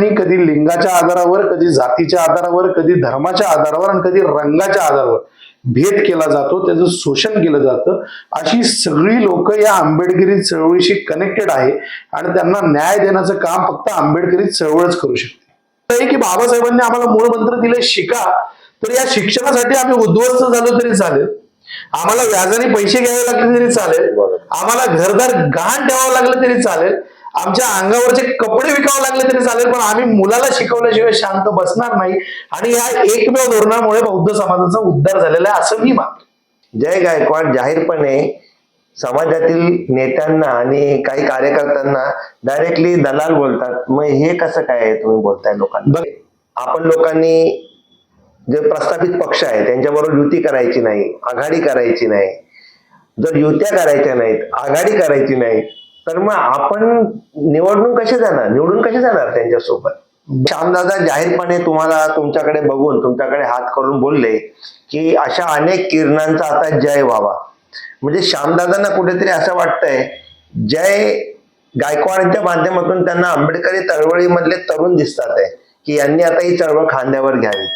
आणि कधी लिंगाच्या आधारावर कधी जातीच्या आधारावर कधी धर्माच्या आधारावर आणि कधी रंगाच्या आधारावर भेद केला जातो त्याचं शोषण केलं जातं. अशी सगळी लोक या आंबेडकरी चळवळीशी कनेक्टेड आहे आणि त्यांना न्याय देण्याचं काम फक्त आंबेडकरी चळवळच करू शकते. की बाबासाहेबांनी आम्हाला मूळ मंत्र दिले शिका. तर या शिक्षणासाठी आम्ही उद्ध्वस्त झालो तरी चालेल. आम्हाला व्याजाने पैसे घ्यावे लागले तरी चालेल. आम्हाला घरदार गहाण ठेवावं लागलं तरी चालेल. आमच्या अंगावरचे कपडे विकावं लागले तरी चालेल पण आम्ही मुलाला शिकवल्याशिवाय शांत बसणार नाही. आणि या एकमेव धोरणामुळे बौद्ध समाजाचा उद्धार झालेला आहे असं मी मानतो. जय गायकवाड जाहीरपणे समाजातील नेत्यांना आणि काही कार्यकर्त्यांना डायरेक्टली दलाल बोलतात. मग हे कसं काय आहे तुम्ही बोलताय लोकांना? आपण लोकांनी जे प्रस्थापित पक्ष आहे त्यांच्याबरोबर युती करायची नाही आघाडी करायची नाही. जर युत्या करायच्या नाहीत आघाडी करायची नाही तर मग आपण निवडणूक कशी जाणार? निवडून कशी जाणार त्यांच्यासोबत? श्यामदादा जाहीरपणे तुम्हाला तुमच्याकडे बघून तुमच्याकडे हात करून बोलले की अशा अनेक किरणांचा आता जय व्हावा. म्हणजे श्यामदादांना कुठेतरी असं वाटतंय जय गायकवाडांच्या माध्यमातून त्यांना आंबेडकरी चळवळीमधले तरुण दिसतात आहे की यांनी आता ही चळवळ खांद्यावर घ्यावी.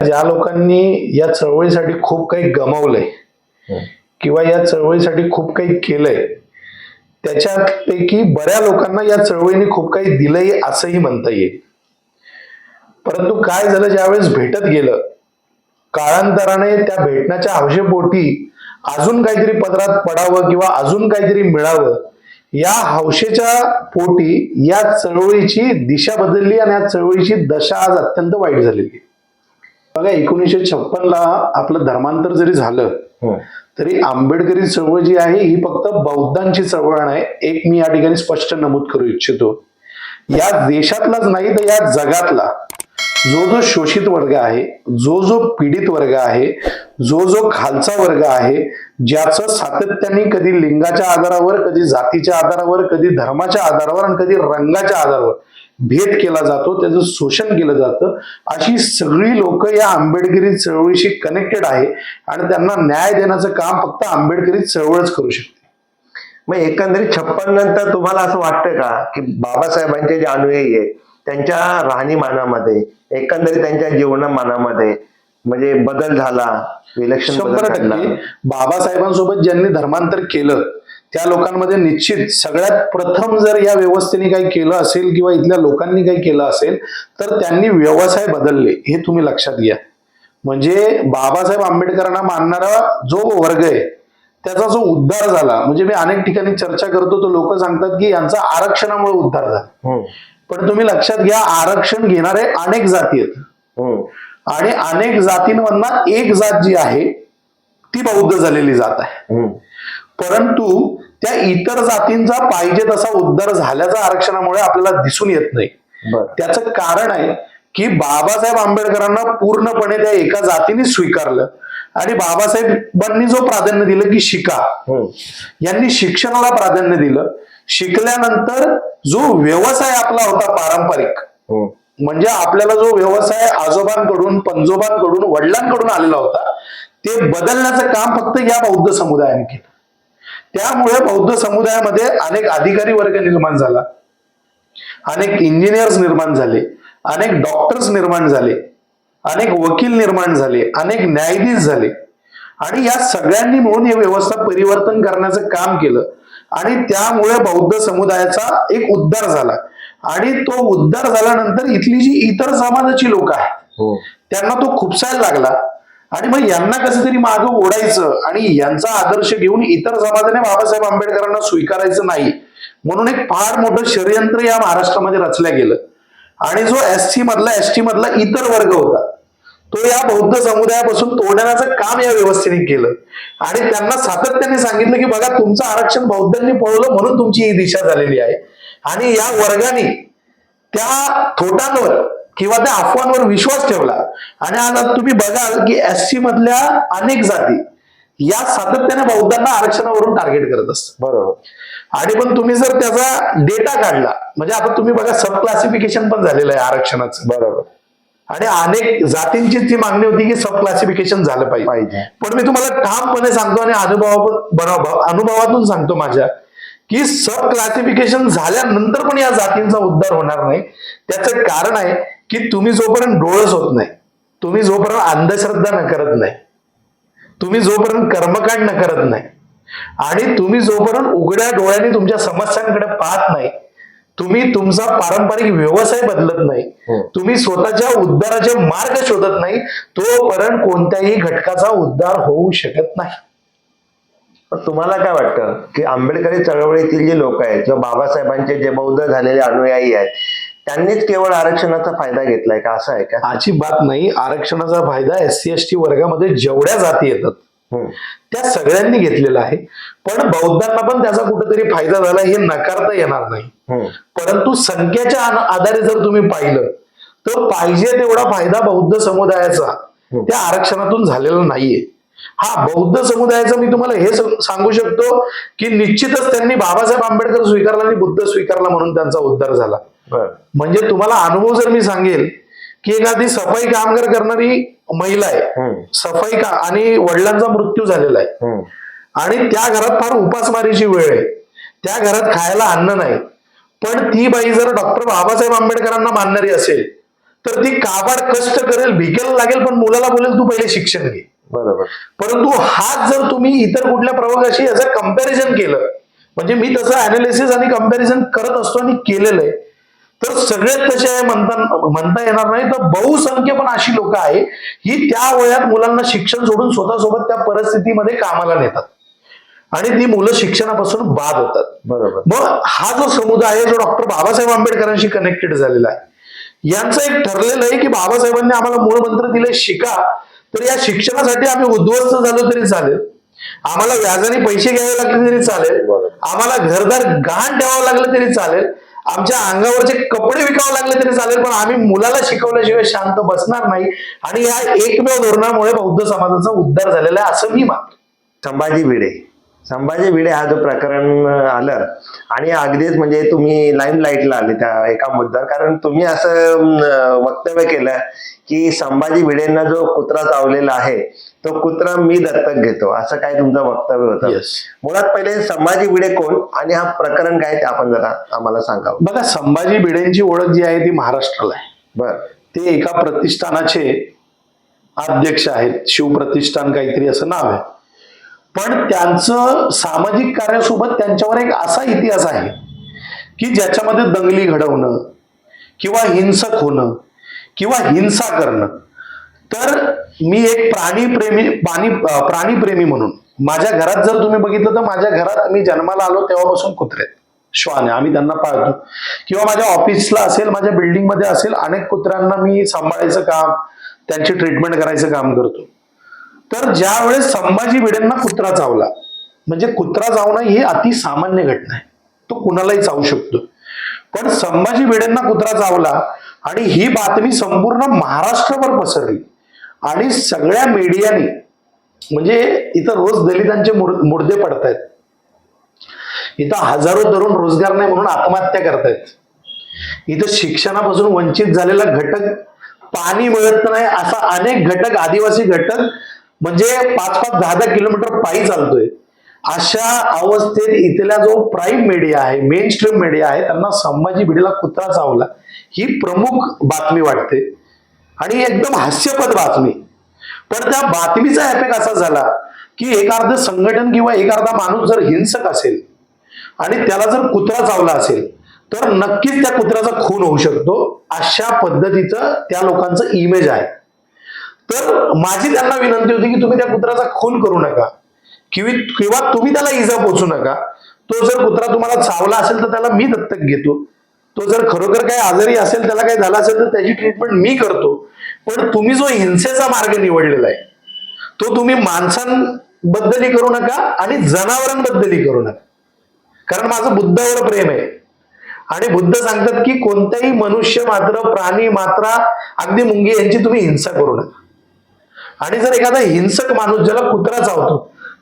ज्या लोकांनी या चळवळीसाठी खूप काही गमावलंय किंवा या चळवळीसाठी खूप काही केलंय. त्याच्यापैकी बऱ्या लोकांना या चळवळीने खूप काही दिलंय असंही म्हणता येईल. परंतु काय झालं ज्यावेळेस भेटत गेलं काळांतराने त्या भेटण्याच्या हौशेपोटी अजून काहीतरी पदरात पडावं किंवा अजून काहीतरी मिळावं या हौशेच्या पोटी या चळवळीची दिशा बदलली आणि या चळवळीची दशा आज अत्यंत वाईट झालेली बघा एकोणीसशे छप्पनला आपलं धर्मांतर जरी झालं तरी आंबेडकरी चळवळ जी आहे ही फक्त बौद्धांची चळवळ नाही. एक मी या ठिकाणी स्पष्ट नमूद करू इच्छितो. या देशातलाच नाही तर या जगातला जो जो शोषित वर्ग आहे जो जो पीडित वर्ग आहे जो जो खालचा वर्ग आहे ज्याचं सातत्याने कधी लिंगाच्या आधारावर कधी जातीच्या आधारावर कधी धर्माच्या आधारावर आणि कधी रंगाच्या आधारावर भेद केला जातो त्याचं शोषण केलं जातं. अशी सगळी लोक या आंबेडकरी चळवळीशी कनेक्टेड आहे आणि त्यांना न्याय देण्याचं काम फक्त आंबेडकरी चळवळच करू शकते. मग एकंदरीत छप्पन नंतर तुम्हाला असं वाटतं का की बाबासाहेबांचे जे अनुयायी आहे त्यांच्या राहणीमानामध्ये एकंदरीत त्यांच्या जीवनमानामध्ये म्हणजे बदल झाला टक्के. बाबासाहेबांसोबत ज्यांनी धर्मांतर केलं त्या लोकांमध्ये निश्चित सगळ्यात प्रथम जर या व्यवस्थेने काही केलं असेल किंवा इथल्या लोकांनी काही केलं असेल तर त्यांनी व्यवसाय बदलले हे तुम्ही लक्षात घ्या. म्हणजे बाबासाहेब आंबेडकरांना मानणारा जो वर्ग आहे त्याचा जो उद्धार झाला म्हणजे मी अनेक ठिकाणी चर्चा करतो तो लोक सांगतात की यांचा आरक्षणामुळे उद्धार झाला. हम्म, पण तुम्ही लक्षात घ्या आरक्षण घेणारे अनेक जाती आहेत. हम्म, आणि अनेक जातींमधनं एक जात जी आहे ती बौद्ध झालेली जात आहे. हम्म. परंतु त्या इतर जातींचा पाहिजे तसा उद्धार झाल्याचा आरक्षणामुळे आपल्याला दिसून येत नाही. त्याचं कारण आहे की बाबासाहेब आंबेडकरांना पूर्णपणे त्या एका जातीने स्वीकारलं. आणि बाबासाहेबांनी जो प्राधान्य दिलं की शिका. हम्म, यांनी शिक्षणाला प्राधान्य दिलं. शिकल्यानंतर जो व्यवसाय आपला होता पारंपरिक हम्म. म्हणजे आपल्याला जो व्यवसाय आजोबांकडून पंजोबांकडून वडिलांकडून आलेला होता ते बदलण्याचं काम फक्त या बौद्ध समुदायाने केलं. त्यामुळे बौद्ध समुदायामध्ये अनेक अधिकारी वर्ग निर्माण झाला. अनेक इंजिनियर्स निर्माण झाले. अनेक डॉक्टर्स निर्माण झाले. अनेक वकील निर्माण झाले. अनेक न्यायाधीश झाले. आणि या सगळ्यांनी मिळून हे व्यवस्था परिवर्तन करण्याचं काम केलं. आणि त्यामुळे बौद्ध समुदायाचा एक उद्धार झाला. आणि तो उद्धार झाल्यानंतर इथली जी इतर समाजाची लोक आहेत हम्म. त्यांना तो खुपसायला लागला. आणि मग यांना कसं तरी मागं ओढायचं आणि यांचा आदर्श घेऊन इतर समाजाने बाबासाहेब आंबेडकरांना स्वीकारायचं नाही म्हणून एक फार मोठं षडयंत्र या महाराष्ट्रामध्ये रचलं गेलं. आणि जो एस सी मधला एस टी मधला इतर वर्ग होता तो या बौद्ध समुदायापासून तोडण्याचं काम या व्यवस्थेने केलं. आणि त्यांना सातत्याने सांगितलं की बघा तुमचं आरक्षण बौद्धांनी पळवलं म्हणून तुमची ही दिशा झालेली आहे. आणि या वर्गाने त्या थोटांवर किंवा त्या अफवांवर विश्वास ठेवला. आणि आज तुम्ही बघाल की एस सी मधल्या अनेक जाती या सातत्याने बौद्धांना आरक्षणावरून टार्गेट करत असतात. बरोबर. आणि पण तुम्ही जर त्याचा डेटा काढला म्हणजे आता तुम्ही बघा सब क्लासिफिकेशन पण झालेलं आहे आरक्षणाचं. बरोबर. आणि अनेक जातींची ती मागणी होती की सब क्लासिफिकेशन झालं पाहिजे. पाहिजे. पण मी तुम्हाला ठामपणे सांगतो आणि अनुभवा अनुभवातून सांगतो माझ्या की सब क्लासिफिकेशन झाल्यानंतर पण या जातींचा उद्धार होणार नाही. त्याचं कारण आहे की तुम्ही जोपर्यंत डोळस होत नाही तुम्ही जोपर्यंत अंधश्रद्धा न करत नाही तुम्ही जोपर्यंत कर्मकांड न करत नाही आणि तुम्ही जोपर्यंत उघड्या डोळ्यांनी तुमच्या समस्यांकडे पाहत नाही तुम्ही तुमचा पारंपरिक व्यवसाय बदलत नाही हम्म. तुम्ही स्वतःच्या उद्धाराचे मार्ग शोधत नाही तोपर्यंत कोणत्याही घटकाचा उद्धार होऊ शकत नाही तुम्हाला काय वाटतं की आंबेडकरी चळवळीतील जे लोक आहेत किंवा बाबासाहेबांचे जे बौद्ध झालेले अनुयायी आहेत त्यांनीच केवळ आरक्षणाचा फायदा घेतलाय का? असं आहे का? अजिबात नाही. आरक्षणाचा फायदा एस सी एस टी वर्गामध्ये जेवढ्या जाती येतात. त्या सगळ्यांनी घेतलेला आहे. पण बौद्धांना पण त्याचा कुठेतरी फायदा झाला हे नकारता येणार नाही. परंतु संख्येच्या आधारे जर तुम्ही पाहिलं तर पाहिजे तेवढा फायदा बौद्ध समुदायाचा. त्या आरक्षणातून झालेला नाहीये. हा बौद्ध समुदायाचा मी तुम्हाला हे सांगू शकतो की निश्चितच त्यांनी बाबासाहेब आंबेडकर स्वीकारला आणि बुद्ध स्वीकारला म्हणून त्यांचा उद्धार झाला. म्हणजे तुम्हाला अनुभव जर मी सांगेल की एखादी सफाई कामगार करणारी महिला आहे. सफाई का आणि वडिलांचा मृत्यू झालेला आहे. आणि त्या घरात फार उपासमारीची वेळ आहे. त्या घरात खायला अन्न नाही. पण ती बाई जर डॉक्टर बाबासाहेब आंबेडकरांना मानणारी असेल तर ती काबाड कष्ट करेल भिकेला लागेल पण मुलाला बोलेल तू पहिले शिक्षण घे. बरोबर. परंतु हाच जर तुम्ही इतर कुठल्या प्रयोगाशी याचं कंपॅरिझन केलं म्हणजे मी तसं अनालिसिस आणि कंपॅरिझन करत असतो आणि केलेलं आहे तर सगळेच तसे आहे म्हणता म्हणता येणार नाही तर बहुसंख्य पण अशी लोक आहे ही त्या वयात मुलांना शिक्षण सोडून स्वतःसोबत त्या परिस्थितीमध्ये कामाला नेतात. आणि ती मुलं शिक्षणापासून बाद होतात. बरोबर. मग हा जो समुदाय आहे जो डॉक्टर बाबासाहेब आंबेडकरांशी कनेक्टेड झालेला आहे यांचं एक ठरलेलं आहे की बाबासाहेबांनी आम्हाला मूळ मंत्र दिले शिका. तर या शिक्षणासाठी आम्ही उद्ध्वस्त झालो तरी चालेल. आम्हाला व्याजाने पैसे घ्यावे लागले तरी चालेल. आम्हाला घरदार गहाण ठेवावं लागलं तरी चालेल. आमच्या अंगावरचे कपडे विकावं लागले तरी चालेल पण आम्ही मुलाला शिकवल्याशिवाय शांत बसणार नाही. आणि या एकमेव धोरणामुळे बौद्ध समाजाचा उद्धार झालेला आहे असं मी मानतो. संभाजी भिडे. संभाजी भिडे हा जो प्रकरण आलं आणि अगदीच म्हणजे तुम्ही लाईन लाईटला आले त्या एका मुद्द्यावर. कारण तुम्ही असं वक्तव्य केलं की संभाजी भिडेंना जो कुत्रा चावलेला आहे तो कुत्रा मी दत्तक घेतो. असं काय तुमचं वक्तव्य होतं? Yes. मुळात पहिले संभाजी भिडे कोण? आणि हा प्रकरण काय ते आपण जरा आम्हाला सांगावं. बघा संभाजी भिडेंची ओळख जी आहे ती महाराष्ट्राला आहे. बर. ते एका प्रतिष्ठानाचे अध्यक्ष आहेत. शिवप्रतिष्ठान काहीतरी असं नाव आहे. पण त्यांचं सामाजिक कार्यासोबत त्यांच्यावर एक असा इतिहास आहे की ज्याच्यामध्ये दंगली घडवणं किंवा हिंसक होणं किंवा हिंसा करणं. तर मी एक प्राणीप्रेमी प्राणी प्राणीप्रेमी म्हणून माझ्या घरात जर तुम्ही बघितलं तर माझ्या घरात मी जन्माला आलो तेव्हापासून कुत्रे श्वान आम्ही त्यांना पाळतो. किंवा माझ्या ऑफिसला असेल माझ्या बिल्डिंगमध्ये असेल अनेक कुत्र्यांना मी सांभाळायचं काम त्यांची ट्रीटमेंट करायचं काम करतो. तर ज्या वेळेस संभाजी भिडेंना कुत्रा चावला म्हणजे कुत्रा चावणं ही अति सामान्य घटना आहे. तो कुणालाही चावू शकतो. पण संभाजी भिडेंना कुत्रा चावला आणि ही बातमी संपूर्ण महाराष्ट्रभर पसरली. आणि सगळ्या मीडियाने म्हणजे इथं रोज दलितांचे मुर- मुर्दे पडतायत. इथं हजारो तरुण रोजगार नाही म्हणून आत्महत्या करतायत. इथं शिक्षणापासून वंचित झालेला घटक पाणी मिळत नाही असा अनेक घटक आदिवासी घटक म्हणजे पाच पाच दहा दहा किलोमीटर पायी चालतोय. अशा अवस्थेत इथला जो प्राईम मीडिया आहे मेन स्ट्रीम मीडिया आहे त्यांना संभाजी भिडेला कुत्रा चावला ही प्रमुख बातमी वाटते. आणि एकदम हास्यपद बातमी. पण त्या बातमीचा इफेक्ट असा झाला की एक अर्ध संघटन किंवा एक अर्धा माणूस जर हिंसक असेल आणि त्याला जर कुत्रा चावला असेल तर नक्कीच त्या कुत्र्याचा खून होऊ शकतो अशा पद्धतीचं त्या लोकांचं इमेज आहे. तर माझी त्यांना विनंती होती की तुम्ही त्या कुत्र्याचा खून करू नका. किंवा किंवा तुम्ही त्याला इजा पोचू नका. तो जर कुत्रा तुम्हाला चावला असेल तर त्याला मी दत्तक घेतो. तो जर खरोखर काही आजारी असेल त्याला काही झाला असेल तर त्याची ट्रीटमेंट मी करतो. पण तुम्ही जो हिंसेचा मार्ग निवडलेला आहे तो तुम्ही माणसांबद्दलही करू नका आणि जनावरांबद्दलही करू नका. कारण माझं बुद्धावर प्रेम आहे. आणि बुद्ध सांगतात की कोणताही मनुष्य मात्र प्राणी मात्रा अगदी मुंगी यांची तुम्ही हिंसा करू नका. आणि जर एखादा हिंसक माणूस ज्याला कुत्रा चावतो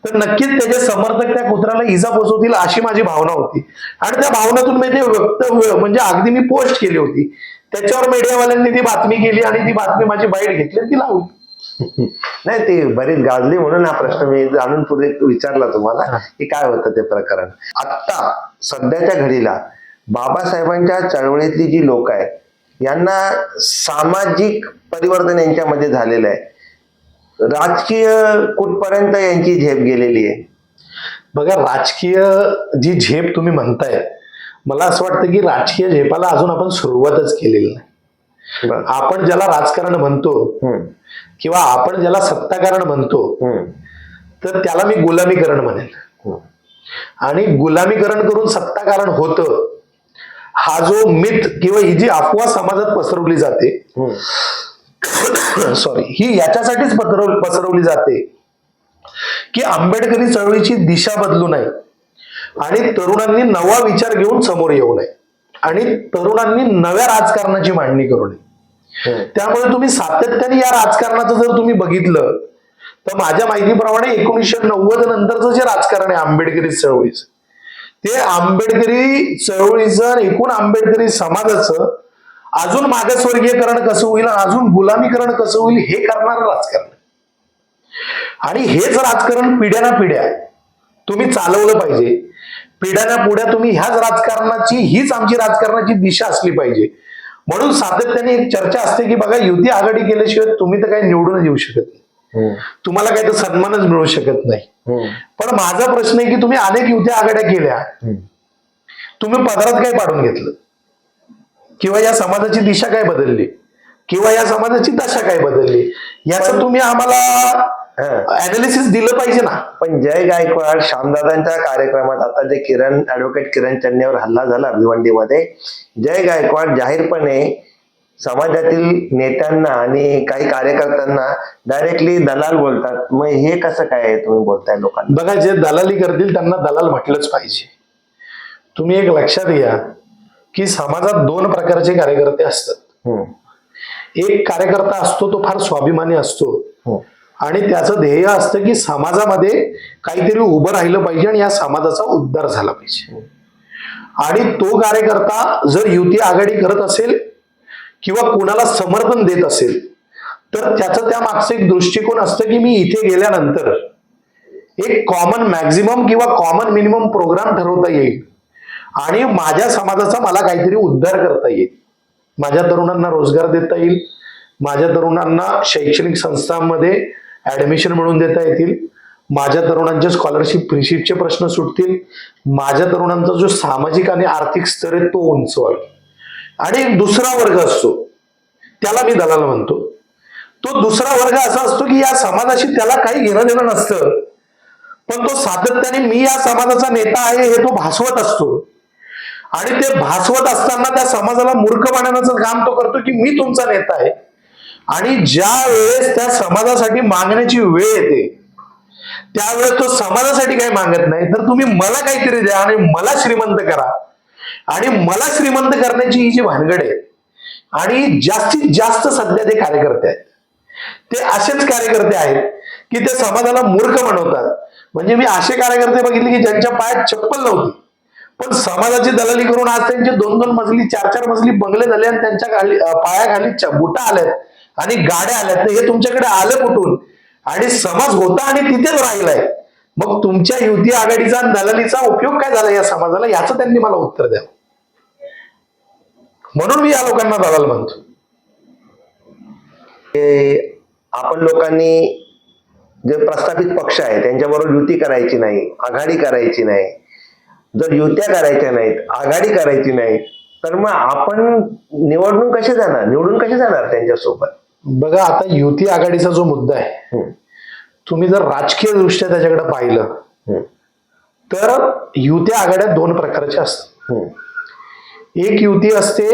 तर नक्कीच त्याचे समर्थक त्या कुत्र्याला इजा पोचवतील अशी माझी भावना होती. आणि त्या भावनातून मी ते वक्तव्य म्हणजे अगदी मी पोस्ट केली होती. त्याच्यावर मीडियावाल्यांनी ती बातमी केली आणि ती बातमी माझी बाईट घेतली आणि ती लावली. नाही ती बरीच गाजली म्हणून हा प्रश्न मी जाणून पुढे विचारला तुम्हाला. की काय होतं ते प्रकरण. आता सध्याच्या घडीला बाबासाहेबांच्या चळवळीतली जी लोक आहेत यांना सामाजिक परिवर्तन यांच्यामध्ये झालेलं आहे. राजकीय कुठपर्यंत यांची झेप गेलेली आहे? बघा राजकीय जी झेप तुम्ही म्हणताय मला असं वाटतं की राजकीय झेपाला अजून आपण सुरुवातच केलेली नाही. आपण ज्याला राजकारण म्हणतो किंवा आपण ज्याला सत्ताकारण म्हणतो तर त्याला मी गुलामीकरण हम्म. आणि गुलामीकरण करून सत्ताकारण होतं हा जो मिथ किंवा ही जी अफवा समाजात पसरवली जाते सॉरी ही याच्यासाठीच पसरव पसरवली जाते की आंबेडकरी चळवळीची दिशा बदलू नये आणि तरुणांनी नवा विचार घेऊन समोर येऊ नये आणि तरुणांनी नव्या राजकारणाची मांडणी करू नये हम्म. त्यामुळे तुम्ही सातत्याने या राजकारणाचं जर तुम्ही बघितलं तर माझ्या माहितीप्रमाणे एकोणीसशे नव्वद नंतरचं जे राजकारण आहे आंबेडकरी चळवळीचं ते आंबेडकरी चळवळीचं एकूण आंबेडकरी समाजाचं अजून मागासवर्गीयकरण कसं होईल अजून गुलामीकरण कसं होईल हे करणारं राजकारण. आणि हेच राजकारण पिढ्याना पिढ्या तुम्ही चालवलं पाहिजे. पिढ्याना पुढ्या तुम्ही ह्याच राजकारणाची हीच आमची राजकारणाची दिशा असली पाहिजे. म्हणून सातत्याने एक चर्चा असते की बघा युती आघाडी केल्याशिवाय तुम्ही तर काही निवडूनच येऊ शकत नाही. तुम्हाला काही तर सन्मानच मिळू शकत नाही. पण माझा प्रश्न आहे की तुम्ही अनेक युत्या आघाड्या केल्या. तुम्ही पदरात काय पाडून घेतलं. किंवा या समाजाची दिशा काय बदलली? किंवा या समाजाची दशा काय बदलली? याचं तुम्ही आम्हाला. अनालिसिस दिलं पाहिजे ना. पण जय गायकवाड श्यामदादांच्या कार्यक्रमात आता जे किरण ऍडव्होकेट किरण चन्नेवर हल्ला झाला भिवंडीमध्ये जय गायकवाड जाहीरपणे समाजातील नेत्यांना आणि काही कार्यकर्त्यांना डायरेक्टली दलाल बोलतात. मग हे कसं काय तुम्ही बोलताय लोकांना? बघा जे दलाली करतील त्यांना दलाल म्हटलंच पाहिजे. तुम्ही एक लक्षात घ्या की समाजात दोन प्रकारचे कार्यकर्ते असतात. एक कार्यकर्ता असतो तो फार स्वाभिमानी असतो. आणि त्याचं ध्येय असतं की समाजामध्ये काहीतरी उभं राहिलं पाहिजे आणि या समाजाचा उद्धार झाला पाहिजे. आणि तो कार्यकर्ता जर युती आघाडी करत असेल किंवा कुणाला समर्थन देत असेल तर त्याचं त्या मागचं एक दृष्टिकोन असतं की मी इथे गेल्यानंतर एक कॉमन मॅक्झिमम किंवा कॉमन मिनिमम प्रोग्राम ठरवता येईल. आणि माझ्या समाजाचा मला काहीतरी उद्धार करता येईल. माझ्या तरुणांना रोजगार देता येईल. माझ्या तरुणांना शैक्षणिक संस्थांमध्ये ऍडमिशन मिळवून देता येतील. माझ्या तरुणांचे स्कॉलरशिप फ्रीशिपचे प्रश्न सुटतील. माझ्या तरुणांचा जो सामाजिक आणि आर्थिक स्तर आहे तो उंचवाल आणि एक दुसरा वर्ग असतो त्याला मी दलाल म्हणतो. तो दुसरा वर्ग असा असतो की या समाजाशी त्याला काही घेणं देणं नसतं. पण तो सातत्याने मी या समाजाचा नेता आहे हे तो भासवत असतो. आणि ते भासवत असताना त्या समाजाला मूर्ख बनवण्याचं काम तो करतो की मी तुमचा नेता आहे. आणि ज्या वेळेस त्या समाजासाठी मागण्याची वेळ येते त्यावेळेस तो समाजासाठी काही मागत नाही. तर तुम्ही मला काहीतरी द्या आणि मला श्रीमंत करा. आणि मला श्रीमंत करण्याची ही जी भानगड आहे आणि जास्तीत जास्त सध्या ते कार्यकर्ते आहेत ते असेच कार्यकर्ते आहेत की ते समाजाला मूर्ख बनवतात. म्हणजे मी असे कार्यकर्ते बघितले की ज्यांच्या पायात चप्पल नव्हती. पण समाजाची दलाली करून आज त्यांचे दोन दोन मजली चार चार मजली बंगले झाले आणि त्यांच्या खाली पायाखाली च- बुटा आल्यात आणि गाड्या आल्यात. तर हे तुमच्याकडे आलं कुठून? आणि समाज होता आणि तिथेच राहिलाय. मग तुमच्या युती आघाडीचा दलालीचा उपयोग काय झाला या समाजाला? याचं त्यांनी मला उत्तर द्यावं म्हणून मी या लोकांना दलाल म्हणतो. हे आपण लोकांनी जे प्रस्थापित पक्ष आहे त्यांच्याबरोबर युती करायची नाही आघाडी करायची नाही. जर युत्या करायच्या नाहीत आघाडी करायची नाही तर मग आपण निवडून कसे जाणार? निवडून कसे जाणार त्यांच्यासोबत? बघा आता युती आघाडीचा जो मुद्दा आहे तुम्ही जर राजकीय दृष्ट्या त्याच्याकडे पाहिलं तर युत्या आघाड्या दोन प्रकारच्या असतात. एक युती असते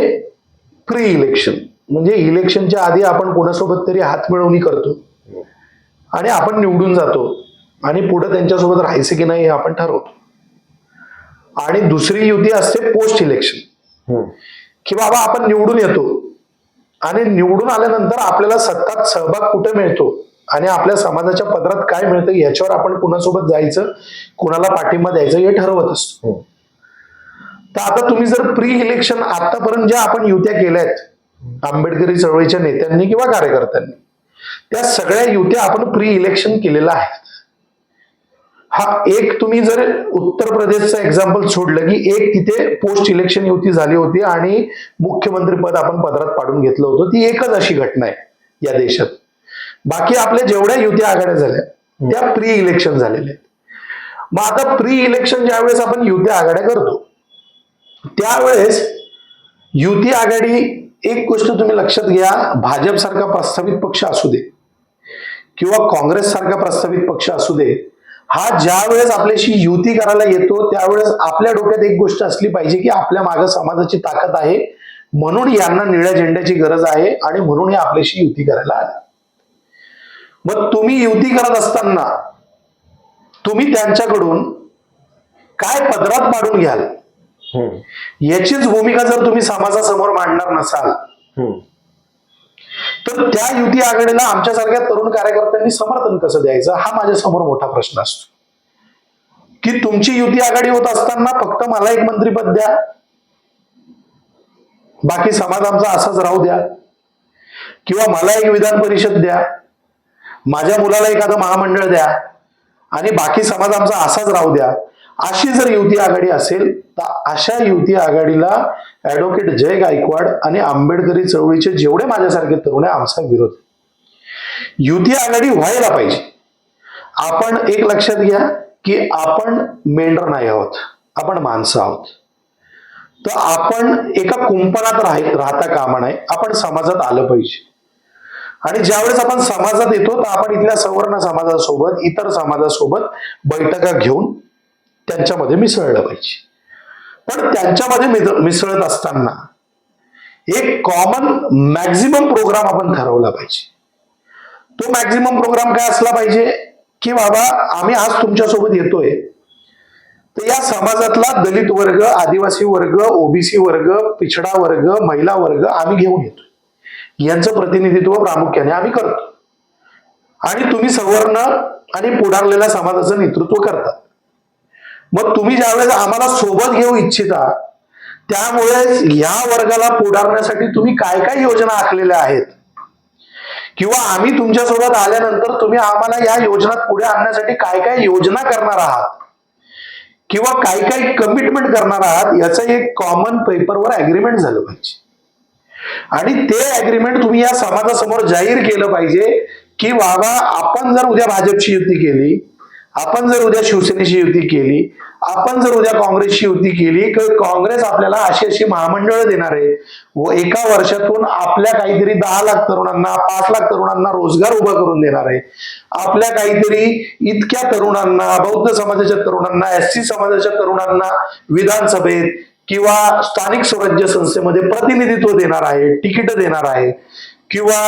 प्री इलेक्शन म्हणजे इलेक्शनच्या आधी आपण कोणासोबत तरी हात मिळवणी करतो आणि आपण निवडून जातो आणि पुढे त्यांच्यासोबत राहायचं की नाही हे आपण ठरवतो. आणि दुसरी युती असते पोस्ट इलेक्शन की बाबा आपण निवडून येतो. आणि निवडून आल्यानंतर आपल्याला सत्तात सहभाग कुठे मिळतो? आणि आपल्या समाजाच्या पदरात काय मिळतं? याच्यावर आपण कुणासोबत जायचं? कुणाला पाठिंबा द्यायचं? हे ठरवत असतो. हम्म. तर आता तुम्ही जर प्री इलेक्शन आतापर्यंत ज्या आपण युत्या केल्या आहेत आंबेडकरी चळवळीच्या नेत्यांनी किंवा कार्यकर्त्यांनी त्या सगळ्या युत्या आपण प्री इलेक्शन केलेल्या आहेत. हा एक तुम्ही जर उत्तर प्रदेशचं एक्झाम्पल सोडलं की एक तिथे पोस्ट इलेक्शन युती झाली होती आणि मुख्यमंत्री पद आपण पदरात पाडून घेतलं होतं ती एकच अशी घटना आहे या देशात. बाकी आपल्या जेवढ्या युती आघाड्या झाल्या त्या प्री इलेक्शन झालेल्या आहेत. मग आता प्री इलेक्शन ज्यावेळेस आपण युती आघाड्या करतो त्यावेळेस युती आघाडी एक गोष्ट तुम्ही लक्षात घ्या भाजप सारखा प्रस्तावित पक्ष असू दे किंवा काँग्रेस सारखा प्रस्तावित पक्ष असू दे हा ज्या वेळेस आपल्याशी युती करायला येतो त्यावेळेस आपल्या डोक्यात एक गोष्ट असली पाहिजे की आपल्या मागे समाजाची ताकद आहे. म्हणून यांना निळ्या झेंड्याची गरज आहे आणि म्हणून हे आपल्याशी युती करायला आले. मग तुम्ही युती करत असताना तुम्ही त्यांच्याकडून काय पदरात पाडून घ्याल? याचीच भूमिका जर तुम्ही समाजासमोर मांडणार नसाल. तर त्या युती आघाडीला आमच्यासारख्या तरुण कार्यकर्त्यांनी समर्थन कसं द्यायचं? हा माझ्यासमोर मोठा प्रश्न असतो. की तुमची युती आघाडी होत असताना फक्त मला एक मंत्रीपद द्या. बाकी समाज आमचा असाच राहू द्या. किंवा मला एक विधान परिषद द्या. माझ्या मुलाला एखादं महामंडळ द्या. आणि बाकी समाज आमचा असाच राहू द्या. अशी जर युती आघाडी असेल तर अशा युती आघाडीला ऍडव्होकेट जय गायकवाड आणि आंबेडकरी चळवळीचे जेवढे माझ्यासारखे तरुण आहे आमचा विरोध युती आघाडी व्हायला पाहिजे. आपण एक लक्षात घ्या की आपण मेंढर नाही आहोत आपण माणसं आहोत. तर आपण एका कुंपणात राह राहता कामा नये आपण समाजात आलं पाहिजे. आणि ज्यावेळेस आपण समाजात येतो तर आपण इथल्या सवर्ण समाजासोबत इतर समाजासोबत बैठका घेऊन त्यांच्यामध्ये मिसळलं पाहिजे. पण त्यांच्यामध्ये मिसळत असताना एक कॉमन मॅक्झिमम प्रोग्राम आपण ठरवला पाहिजे. तो मॅक्झिमम प्रोग्राम काय असला पाहिजे? की बाबा आम्ही आज तुमच्यासोबत येतोय. तर या समाजातला दलित वर्ग आदिवासी वर्ग ओबीसी वर्ग पिछडा वर्ग महिला वर्ग आम्ही घेऊन येतो यांचं प्रतिनिधित्व प्रामुख्याने आम्ही करतो आणि तुम्ही सवर्ण आणि पुढारलेल्या समाजाचं नेतृत्व करतात मग तुम्ही ज्यावेळेस आम्हाला सोबत घेऊ इच्छिता त्यामुळे या वर्गाला पुढारण्यासाठी तुम्ही काय काय योजना आखलेल्या आहेत? किंवा आम्ही तुमच्यासोबत आल्यानंतर तुम्ही आम्हाला या योजना पुढे आणण्यासाठी काय काय योजना करणार आहात? किंवा काय काय कमिटमेंट करणार आहात? याचं एक कॉमन पेपरवर अग्रीमेंट झालं पाहिजे. आणि ते अग्रीमेंट तुम्ही या समाजासमोर जाहीर केलं पाहिजे की बाबा आपण जर उद्या भाजपची युती केली आपण जर उद्या शिवसेनेची युती केली आपण जर उद्या काँग्रेसची युती केली तर काँग्रेस आपल्याला अशी अशी महामंडळ देणार आहे. व एका वर्षातून आपल्या काहीतरी दहा लाख तरुणांना पाच लाख तरुणांना रोजगार उभा करून देणार आहे. आपल्या काहीतरी इतक्या तरुणांना बौद्ध समाजाच्या तरुणांना एस सी समाजाच्या तरुणांना विधानसभेत किंवा स्थानिक स्वराज्य संस्थेमध्ये प्रतिनिधित्व देणार आहे तिकीट देणार आहे. किंवा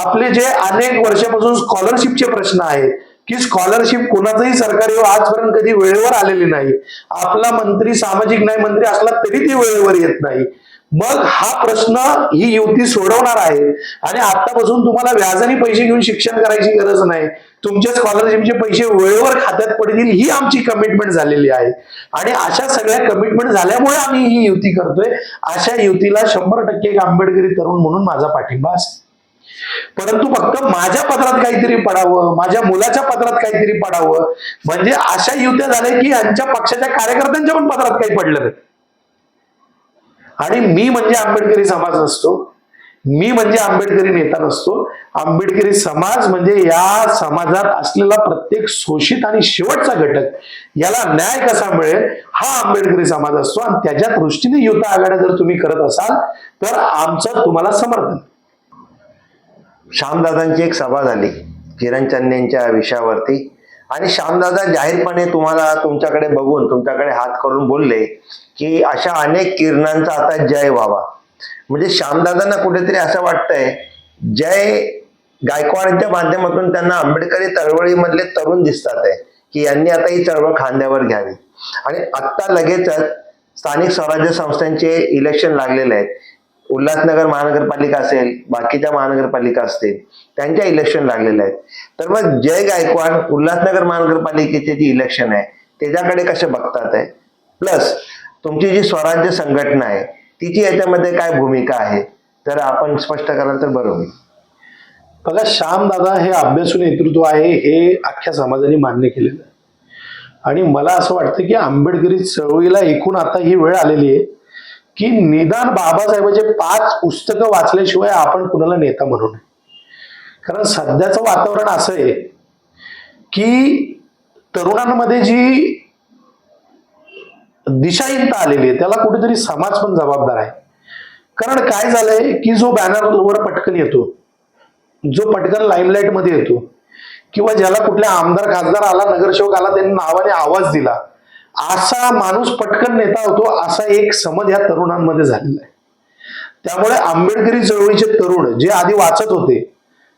आपले जे अनेक वर्षापासून स्कॉलरशिपचे प्रश्न आहेत की स्कॉलरशिप कोणाचंही सरकारी हो, आजपर्यंत कधी वेळेवर आलेली नाही. आपला मंत्री सामाजिक न्याय मंत्री असला तरी ती वेळेवर येत नाही. मग हा प्रश्न ही युती सोडवणार आहे. आणि आतापासून तुम्हाला व्याजाने पैसे घेऊन शिक्षण करायची गरज नाही. तुमच्या स्कॉलरशिपचे पैसे वेळेवर खात्यात पडतील ही आमची कमिटमेंट झालेली आहे. आणि अशा सगळ्या कमिटमेंट झाल्यामुळे आम्ही ही युती करतोय. अशा युतीला शंभर टक्के एक आंबेडकरी तरुण म्हणून माझा पाठिंबा असेल. परंतु फक्त माझ्या पत्रात काहीतरी पडावं माझ्या मुलाच्या पत्रात काहीतरी पडावं. म्हणजे अशा युत्या झाल्या की यांच्या पक्षाच्या कार्यकर्त्यांच्या पण पत्रात काही पडलं नाही. आणि मी म्हणजे आंबेडकरी समाज नसतो. मी म्हणजे आंबेडकरी नेता नसतो. आंबेडकरी समाज म्हणजे या समाजात असलेला प्रत्येक शोषित आणि शेवटचा घटक. याला न्याय कसा मिळेल हा आंबेडकरी समाज असतो. आणि त्याच्या दृष्टीने युद्ध आघाड्या जर तुम्ही करत असाल तर आमचं तुम्हाला समर्थन. श्यामदादांची एक सभा झाली किरण चन्नेंच्या विषयावरती. आणि श्यामदादा जाहीरपणे तुम्हाला तुमच्याकडे बघून तुमच्याकडे हात करून बोलले की अशा अनेक किरणांचा आता जय व्हावा. म्हणजे श्यामदादांना कुठेतरी असं वाटतंय जय गायकवाडांच्या माध्यमातून त्यांना आंबेडकरी चळवळीमधले तरुण दिसतात आहे की यांनी आता ही चळवळ खांद्यावर घ्यावी. आणि आत्ता लगेचच स्थानिक स्वराज्य संस्थांचे इलेक्शन लागलेले आहेत. उल्हासनगर महानगरपालिका असेल बाकीच्या महानगरपालिका असतील त्यांच्या इलेक्शन लागलेल्या आहेत. तर मग जय गायकवाड उल्हासनगर महानगरपालिकेचे जे इलेक्शन आहे त्याच्याकडे कसे बघतात आहे? प्लस तुमची जी स्वराज्य संघटना आहे तिची याच्यामध्ये काय भूमिका आहे? तर आपण स्पष्ट कराल तर बरं होईल. बघा श्याम दादा हे अभ्यासू नेतृत्व आहे हे अख्ख्या समाजाने मान्य केलेलं आहे. आणि मला असं वाटतं की आंबेडकरी चळवळीला एकूण आता ही वेळ आलेली आहे. की निदान बाबासाहेबांचे पाच पुस्तकं वाचल्याशिवाय आपण कुणाला नेता म्हणू नये. कारण सध्याचं वातावरण असं आहे की तरुणांमध्ये जी दिशाहीनता आलेली आहे त्याला कुठेतरी समाज पण जबाबदार आहे. कारण काय झालंय की जो बॅनरवर पटकन येतो जो पटकन लाईमलाईटमध्ये येतो किंवा ज्याला कुठल्या आमदार खासदार आला नगरसेवक आला त्यांनी नावाने आवाज दिला असा माणूस पटकन नेता होतो असा एक समज या तरुणांमध्ये झालेला आहे. त्यामुळे आंबेडकरी चळवळीचे तरुण जे आधी वाचत होते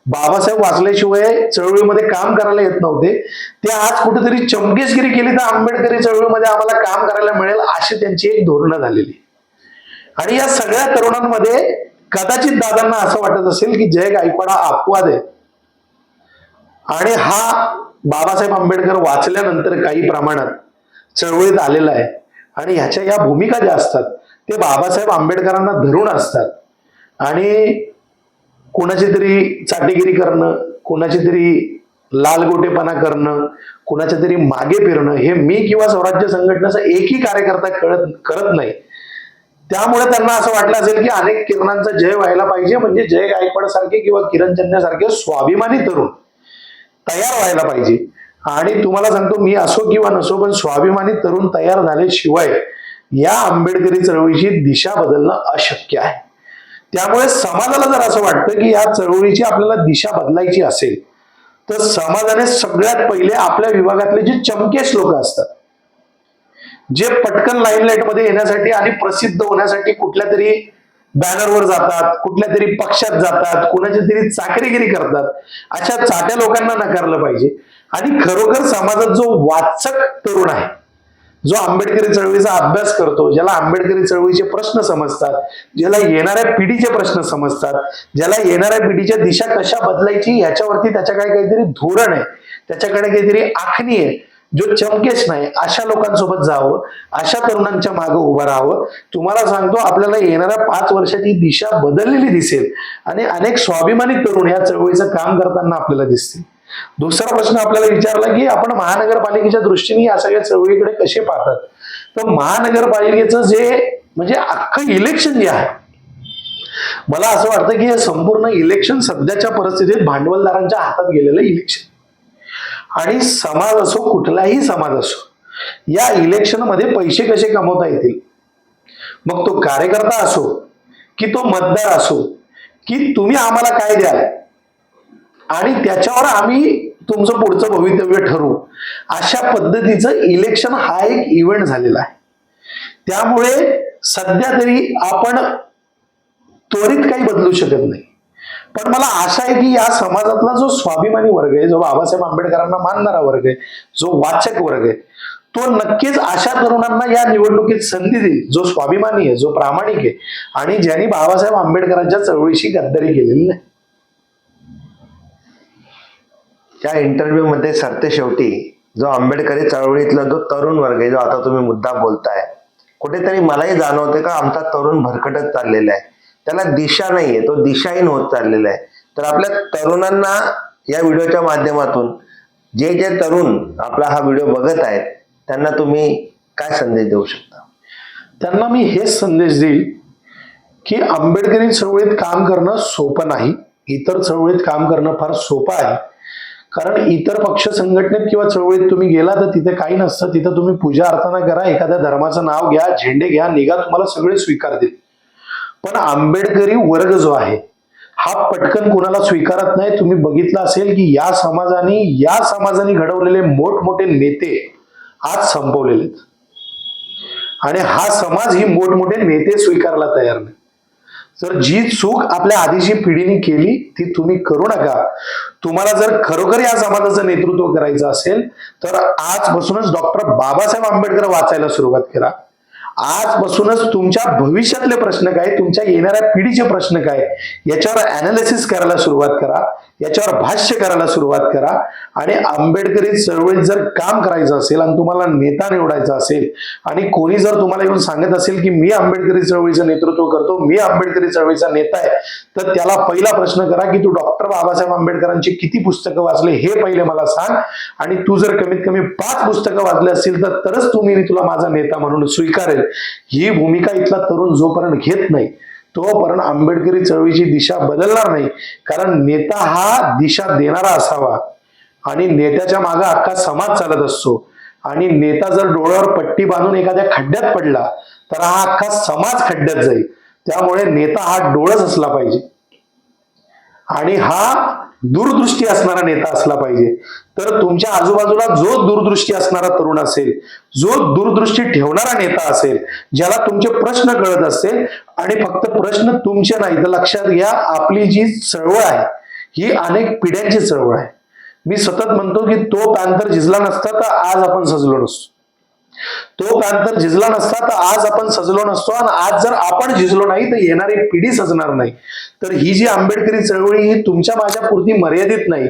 बाबासाहेब वाचल्याशिवाय चळवळीमध्ये काम करायला येत नव्हते ते आज कुठेतरी चमकेशगिरी केली तर आंबेडकरी चळवळीमध्ये आम्हाला काम करायला मिळेल अशी त्यांची एक धोरणं झालेली आणि या सगळ्या तरुणांमध्ये कदाचित दादांना असं वाटत असेल की जय गायकवाड हा अपवाद आहे. आणि हा बाबासाहेब आंबेडकर वाचल्यानंतर काही प्रमाणात चळवळीत आलेला आहे. आणि ह्याच्या या भूमिका ज्या असतात ते बाबासाहेब आंबेडकरांना धरून असतात. आणि कोणाची तरी चाटेगिरी करणं कोणाची तरी लालगोटेपणा करणं कुणाच्या तरी मागे फिरणं हे मी किंवा स्वराज्य संघटनेचा एकही कार्यकर्ता कळत करत नाही. त्यामुळे त्यांना असं वाटलं असेल की अनेक किरणांचा जय व्हायला पाहिजे म्हणजे जय गायकवाड सारखे किंवा किरण सारखे स्वाभिमानी तरुण तयार व्हायला पाहिजे. आणि तुम्हाला सांगतो मी असो किंवा नसो पण स्वाभिमानी तरुण तयार झाल्याशिवाय या आंबेडकरी चळवळीची दिशा बदलणं अशक्य आहे. त्यामुळे समाजाला जर असं वाटतं की या चळवळीची आपल्याला दिशा बदलायची असेल तर समाजाने सगळ्यात पहिले आपल्या विभागातले जे चमकेश लोक असतात जे पटकन लाईमलाईटमध्ये येण्यासाठी आणि प्रसिद्ध होण्यासाठी कुठल्या तरी बॅनरवर जातात कुठल्या तरी पक्षात जातात कुणाच्या तरी चाकरीगिरी करतात. अशा चाट्या लोकांना नाकारलं पाहिजे. आणि खरोखर समाजात जो वाचक तरुण आहे जो आंबेडकरी चळवळीचा अभ्यास करतो ज्याला आंबेडकरी चळवळीचे प्रश्न समजतात ज्याला येणाऱ्या पिढीचे प्रश्न समजतात ज्याला येणाऱ्या पिढीच्या दिशा कशा बदलायची याच्यावरती त्याच्याकडे काहीतरी धोरण आहे त्याच्याकडे काहीतरी आखणी आहे. जो चमकेश नाही अशा लोकांसोबत जावं अशा तरुणांच्या मागे उभं राहावं. तुम्हाला सांगतो आपल्याला येणाऱ्या पाच वर्षाची दिशा बदललेली दिसेल. आणि अनेक स्वाभिमानी तरुण या चळवळीचं काम करताना आपल्याला दिसतील. दुसरा प्रश्न आपल्याला विचारला की आपण महानगरपालिकेच्या दृष्टीने या सगळ्या चळवळीकडे कसे पाहतात? तर महानगरपालिकेचं जे म्हणजे अख्खं इलेक्शन जे आहे मला असं वाटतं की हे संपूर्ण इलेक्शन सध्याच्या परिस्थितीत भांडवलदारांच्या हातात गेलेलं इलेक्शन आणि समाज असो कुठलाही समाज असो या इलेक्शनमध्ये पैसे कसे कमवता येतील? मग तो कार्यकर्ता असो की तो मतदार असो की तुम्ही आम्हाला काय द्याल? आणि त्याच्यावर आम्ही तुमचं पुढचं भवितव्य ठरवू. अशा पद्धतीचं इलेक्शन हा एक इव्हेंट झालेला आहे. त्यामुळे सध्या तरी आपण त्वरित काही बदलू शकत नाही. पण मला आशा आहे की या समाजातला जो स्वाभिमानी वर्ग आहे जो बाबासाहेब आंबेडकरांना मानणारा वर्ग आहे जो वाचक वर्ग आहे तो नक्कीच अशा तरुणांना या निवडणुकीत संधी देईल जो स्वाभिमानी आहे जो प्रामाणिक आहे आणि ज्यांनी बाबासाहेब आंबेडकरांच्या चळवळीशी गद्दारी केलेली नाही. त्या इंटरव्ह्यू मध्ये सरते शेवटी जो आंबेडकरी चळवळीतला जो तरुण वर्ग आहे जो आता तुम्ही मुद्दा बोलताय कुठेतरी मलाही जाणवते का आमचा तरुण भरकटत चाललेला आहे. त्याला दिशा नाहीये तो दिशाहीन होत चाललेला आहे. तर आपल्या तरुणांना या व्हिडिओच्या माध्यमातून जे जे तरुण आपला हा व्हिडिओ बघत आहेत त्यांना तुम्ही काय संदेश देऊ शकता? त्यांना मी हेच संदेश देईल की आंबेडकरी चळवळीत काम करणं सोपं नाही. इतर चळवळीत काम करणं फार सोपं आहे. कारण इतर पक्ष संघटनेत किंवा चळवळीत तुम्ही गेला तर तिथे काही नसतं. तिथं तुम्ही पूजा अर्चना करा एखाद्या धर्माचं नाव घ्या झेंडे घ्या निघा तुम्हाला सगळे स्वीकारतील. पण आंबेडकरी वर्ग जो आहे हा पटकन कोणाला स्वीकारत नाही. तुम्ही बघितलं असेल की या समाजाने या समाजाने घडवलेले मोठमोठे नेते आज संपवलेले आणि हा समाज ही मोठमोठे नेते स्वीकारला तयार नाही. तर जी चूक आपल्या आधीची पिढीने केली ती तुम्ही करू नका. तुम्हाला जर खरोखर या समाजाचं नेतृत्व करायचं असेल तर आजपासूनच डॉक्टर बाबासाहेब आंबेडकर वाचायला सुरुवात करा. आजपासूनच तुमच्या भविष्यातले प्रश्न काय तुमच्या येणाऱ्या पिढीचे प्रश्न काय याच्यावर अनालिसिस करायला सुरुवात करा याच्यावर भाष्य करायला सुरुवात करा. आणि आंबेडकरी चळवळीत जर काम करायचं असेल आणि तुम्हाला नेता निवडायचा असेल आणि कोणी जर तुम्हाला येऊन सांगत असेल की मी आंबेडकरी चळवळीचं नेतृत्व करतो मी आंबेडकरी चळवळीचा नेता आहे तर त्याला पहिला प्रश्न करा की तू डॉक्टर बाबासाहेब आंबेडकरांची किती पुस्तकं वाचले हे पहिले मला सांग. आणि तू जर कमीत कमी पाच पुस्तकं वाचले असतील तर तरच तुम्ही तुला माझा नेता म्हणून स्वीकारेल. ही भूमिका इथला तरुण जोपर्यंत घेत नाही तोपर्यंत आंबेडकरी चळवळीची दिशा बदलणार नाही. कारण नेता हा दिशा देणारा असावा. आणि नेत्याच्या मागे अख्खा समाज चालत असतो. आणि नेता जर डोळ्यावर पट्टी बांधून एखाद्या खड्ड्यात पडला तर हा अख्खा समाज खड्ड्यात जाईल. त्यामुळे नेता हा डोळच असला पाहिजे. आणि हा दूरदृष्टी असणारा नेता असला पाहिजे. तर तुमच्या आजूबाजूला जो दूरदृष्टी असणारा तरुण असेल जो दूरदृष्टी ठेवणारा नेता असेल ज्याला तुमचे प्रश्न कळत असेल आणि फक्त प्रश्न तुमचे नाही तर लक्षात घ्या आपली जी चळवळ आहे ही अनेक पिढ्यांची चळवळ आहे. मी सतत म्हणतो की तो पॅन्थर झिजला नसता तर आज आपण सजलो नसतो. तो पॅन्थर झिजला नसता तर आज आपण सजलो नसतो आणि आज जर आपण झिजलो नाही तर येणारी पिढी सजणार नाही. तर ही जी आंबेडकरी चळवळी ही तुमच्या माझ्या पुरती मर्यादित नाही.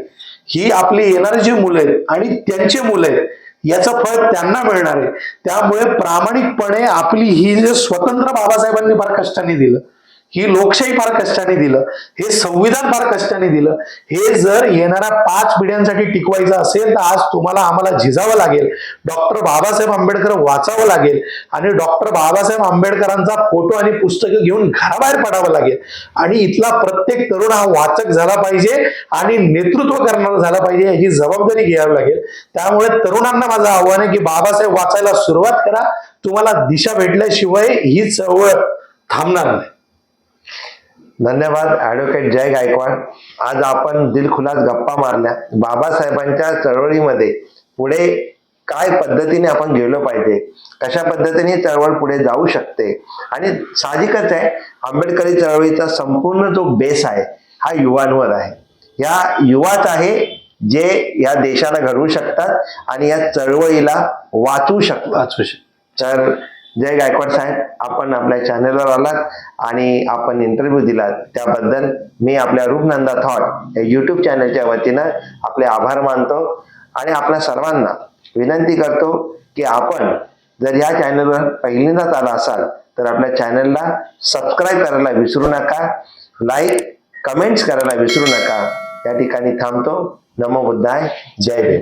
ही आपली येणारी जी मुलं आहेत आणि त्यांचे मुलं आहेत याचं फळ त्यांना मिळणार आहे. त्यामुळे प्रामाणिकपणे आपली ही जे स्वतंत्र बाबासाहेबांनी फार कष्टाने दिलं. ही लोकशाही फार कष्टाने दिलं हे संविधान फार कष्टाने दिलं हे जर येणाऱ्या पाच पिढ्यांसाठी टिकवायचं असेल तर आज तुम्हाला आम्हाला झिजावं लागेल. डॉक्टर बाबासाहेब आंबेडकर वाचावं लागेल आणि डॉक्टर बाबासाहेब आंबेडकरांचा फोटो आणि पुस्तकं घेऊन घराबाहेर पडावं लागेल. आणि इथला प्रत्येक तरुण हा वाचक झाला पाहिजे आणि नेतृत्व करणारा झाला पाहिजे याची जबाबदारी घ्यावी लागेल. त्यामुळे तरुणांना माझं आव्हान आहे की बाबासाहेब वाचायला सुरुवात करा. तुम्हाला दिशा भेटल्याशिवाय ही चळवळ थांबणार नाही. धन्यवाद ऍडव्होकेट जय गायकवाड. आज आपण दिलखुलास गप्पा मारल्या. बाबासाहेबांच्या चळवळीमध्ये पुढे काय पद्धतीने आपण गेलो पाहिजे? कशा पद्धतीने चळवळ पुढे जाऊ शकते? आणि साहजिकच आहे आंबेडकरी चळवळीचा संपूर्ण जो बेस आहे हा युवांवर आहे. या युवाच आहे जे या देशाला घडवू शकतात आणि या चळवळीला वाचवू शकतात. वाचू शकतो. तर जय गायकवाड साहेब आपण आपल्या चॅनलवर आलात आणि आपण इंटरव्ह्यू दिलात. त्याबद्दल मी आपल्या रूपनंदा थॉट या युट्यूब चॅनलच्या वतीनं आपले आभार मानतो आणि आपल्या सर्वांना विनंती करतो की आपण जर या चॅनलवर पहिल्यांदाच आला असाल तर आपल्या चॅनलला सबस्क्राईब करायला विसरू नका लाईक कमेंट्स करायला विसरू नका. या ठिकाणी थांबतो. नमो बुद्धाय. जय भीम.